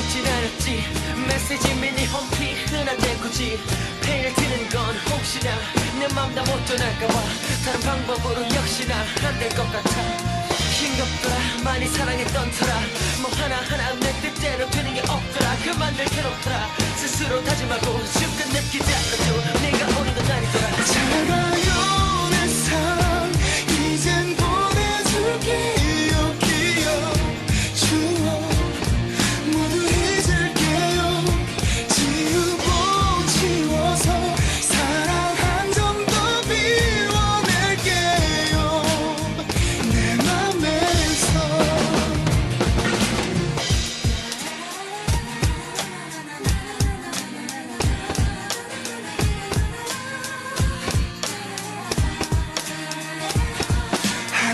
묻진 않았지. 메시지 미니 홈피 흔한 대꾸지 페인을 트는 건 혹시나 내 맘 다못 떠날까봐. 다른 방법으로 역시나 안 될 것 같아. 힘겹더라. 많이 사랑했던 터라. 뭐 하나하나 내 뜻대로 되는 게 없더라. 그만 들 괴롭더라. 스스로 다짐하고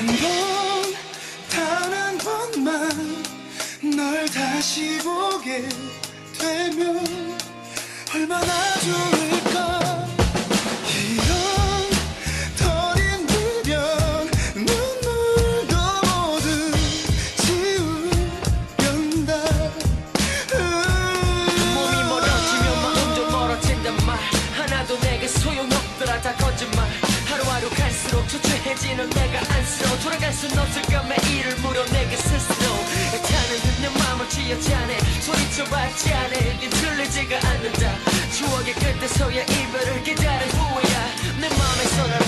한 번, 단 한 번만 널 다시 보게 되면 얼마나 좋을까? 이런 더딘 미련 눈물도 모두 지우련다. 몸이 멀어지면 마음도 멀어진단 말. 하나도 내게 소용없더라 다 거짓말. 하루하루 갈수록 초췌해지는 내가 안쓰러워 돌아갈 순 없을까 매일을 물어 내게 스스로. 애타는 내 맘을 쥐어짜네. 소리쳐봤지 않아. 이게 들리지가 않는다. 추억의 끝에서야 이별을 기다린 후에야. 내 맘에서 날